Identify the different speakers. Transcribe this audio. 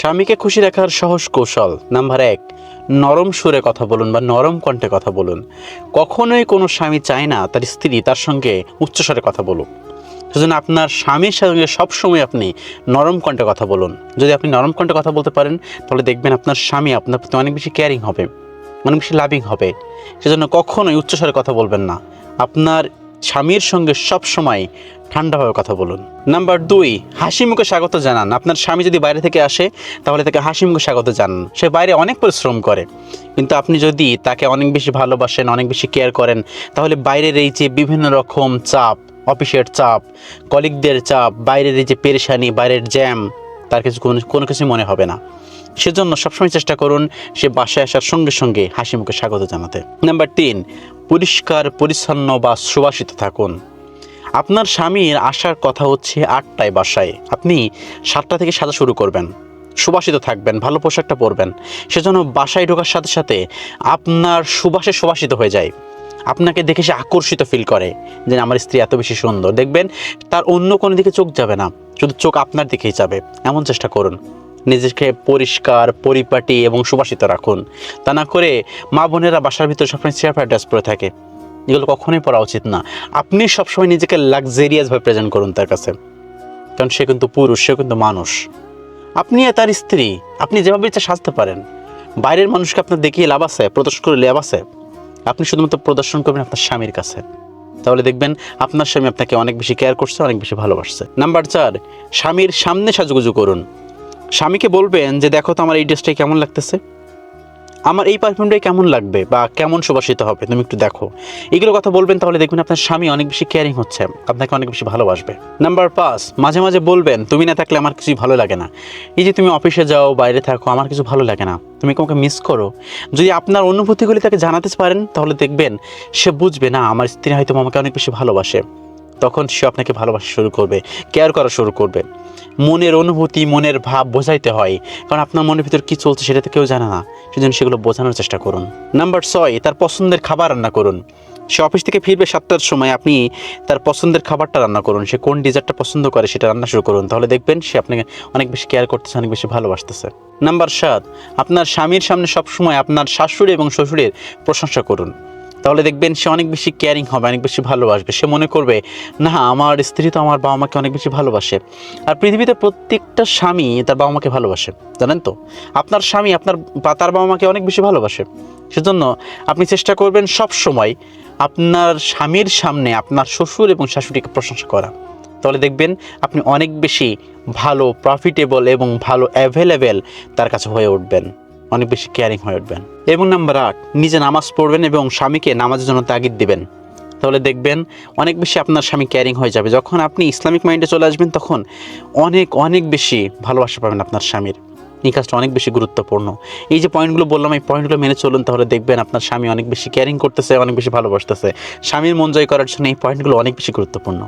Speaker 1: স্বামীকে খুশি রাখার সহজ কৌশল নাম্বার এক, নরম সুরে কথা বলুন বা নরম কণ্ঠে কথা বলুন। কখনোই কোনো স্বামী চায় না তার স্ত্রী তার সঙ্গে উচ্চস্বরে কথা বলুক। সেজন্য আপনার স্বামীর সঙ্গে সবসময় আপনি নরম কণ্ঠে কথা বলুন। যদি আপনি নরম কণ্ঠে কথা বলতে পারেন, তাহলে দেখবেন আপনার স্বামী আপনার প্রতি অনেক বেশি কেয়ারিং হবে, অনেক বেশি লাভিং হবে। সেজন্য কখনোই উচ্চস্বরে কথা বলবেন না। আপনার স্বামীর সঙ্গে সবসময় ঠান্ডাভাবে কথা বলুন। নাম্বার দুই, হাসি মুখে স্বাগত জানান। আপনার স্বামী যদি বাইরে থেকে আসে, তাহলে তাকে হাসি মুখে স্বাগত জানান। সে বাইরে অনেক পরিশ্রম করে। কিন্তু আপনি যদি তাকে অনেক বেশি ভালোবাসেন, অনেক বেশি কেয়ার করেন, তাহলে বাইরের এই যে বিভিন্ন রকম চাপ, অফিসের চাপ কলিগদের চাপ, বাইরের এই যে পেরেশানি, বাইরের জ্যাম তার কিছু কোনো কিছু মনে হবে না। সেজন্য সবসময় চেষ্টা করুন সে বাসায় আসার সঙ্গে সঙ্গে হাসি মুখে স্বাগত জানাতে। নাম্বার তিন, পরিষ্কার, পরিচ্ছন্ন বা সুবাসিত থাকুন। আপনার স্বামীর আসার কথা হচ্ছে আটটায় বাসায়। আপনি সাতটা থেকে সাজা শুরু করবেন। সুবাসিত থাকবেন, ভালো পোশাকটা পরবেন। সেজন্য বাসায় ঢোকার সাথে সাথে আপনার সুবাসে সুবাসিত হয়ে যায়। আপনাকে দেখে সে আকর্ষিত ফিল করে যে আমার স্ত্রী এত বেশি সুন্দর। দেখবেন, তার অন্য কোনো দিকে চোখ যাবে না, শুধু চোখ আপনার দিকেই যাবে। এমন চেষ্টা করুন। নিজেকে পরিষ্কার, পরিপাটি এবং সুবাসিত রাখুন। তা না করে মা বোনেরা বাসার ভিতরে সবসময় চেয়ার ড্রেস পরে থাকে। এগুলো কখনোই পরা উচিত না। আপনি সবসময় নিজেকে লাক্সারিয়াসভাবে প্রেজেন্ট করুন তার কাছে। কারণ সে কিন্তু পুরুষ, সে কিন্তু মানুষ। আপনি তার স্ত্রী, আপনি যেভাবে ইচ্ছা সাজতে পারেন। বাইরের মানুষকে আপনার দেখিয়ে লাভ আছে প্রদর্শন করে লাভ আছে। আপনি শুধুমাত্র প্রদর্শন করবেন আপনার স্বামীর কাছে। তাহলে দেখবেন আপনার স্বামী আপনাকে অনেক বেশি কেয়ার করছে, অনেক বেশি ভালোবাসছে। নাম্বার চার, স্বামীর সামনে সাজুগুজু করুন। স্বামীকে বলবেন যে, দেখো তো আমার এই ড্রেসটাই কেমন লাগতেছে? আমার এই পারফিউমটাই কেমন লাগবে বা কেমন সুবাসিত হবে? তুমি একটু দেখো। এগুলো কথা বলবেন তাহলে দেখবেন আপনার স্বামী অনেক বেশি কেয়ারিং হচ্ছে, আপনাকে অনেক বেশি ভালোবাসবে। নাম্বার পাঁচ, মাঝে মাঝে বলবেন, তুমি না থাকলে আমার কিছুই ভালো লাগে না। এই যে তুমি অফিসে যাও, বাইরে থাকো, আমার কিছু ভালো লাগে না। তুমি কাউকে মিস করো? যদি আপনার অনুভূতিগুলি তাকে জানাতে পারেন, তাহলে দেখবেন সে বুঝবে, না, আমার স্ত্রী হয়তো আমাকে অনেক বেশি ভালোবাসে। তখন সে আপনাকে ভালোবাসা শুরু করবে কেয়ার করা শুরু করবে। মনের অনুভূতি, মনের ভাব বোঝাইতে হয়, কারণ আপনার মনের ভিতর কী চলছে সেটা তো কেউ জানে না। সেজন্য সেগুলো বোঝানোর চেষ্টা করুন। নাম্বার ছয়, তার পছন্দের খাবার রান্না করুন। সে অফিস থেকে ফিরবে সাতটার সময়, আপনি তার পছন্দের খাবারটা রান্না করুন। সে কোন ডিজার্টটা পছন্দ করে সেটা রান্না শুরু করুন। তাহলে দেখবেন সে আপনাকে অনেক বেশি কেয়ার করতেছে, অনেক বেশি ভালোবাসতেছে। নাম্বার সাত, আপনার স্বামীর সামনে সবসময় আপনার শাশুড়ি এবং শ্বশুরের প্রশংসা করুন। তাহলে দেখবেন সে অনেক বেশি কেয়ারিং হবে, অনেক বেশি ভালোবাসবে। সে মনে করবে, না, আমার স্ত্রী তো আমার বাবা মাকে অনেক বেশি ভালোবাসে। আর পৃথিবীতে প্রত্যেকটা স্বামী তার বাবা মাকে ভালোবাসে, জানেন তো? আপনার স্বামী আপনার বা- তার বাবা মাকে অনেক বেশি ভালোবাসে। সেজন্য আপনি চেষ্টা করবেন সব সময় আপনার স্বামীর সামনে আপনার শ্বশুর এবং শাশুড়িকে প্রশংসা করা। তাহলে দেখবেন আপনি অনেক বেশি ভালো প্রফিটেবল এবং ভালো অ্যাভেলেবেল তার কাছে হয়ে উঠবেন। অনেক বেশি কেয়ারিং হয়ে উঠবেন। এবং নাম্বার আট, নিজে নামাজ পড়বেন এবং স্বামীকে নামাজের জন্য তাগিদ দিবেন। তাহলে দেখবেন অনেক বেশি আপনার স্বামী ক্যারিং হয়ে যাবে। যখন আপনি ইসলামিক মাইন্ডে চলে আসবেন, তখন অনেক অনেক বেশি ভালোবাসা পাবেন আপনার স্বামীর। এই কাজটা অনেক বেশি গুরুত্বপূর্ণ। এই যে পয়েন্টগুলো বললাম, এই পয়েন্টগুলো মেনে চলুন, তাহলে দেখবেন আপনার স্বামী অনেক বেশি কেয়ারিং করতেছে, অনেক বেশি ভালোবাসতেছে। স্বামীর মন জয় করার জন্য এই পয়েন্টগুলো অনেক বেশি গুরুত্বপূর্ণ।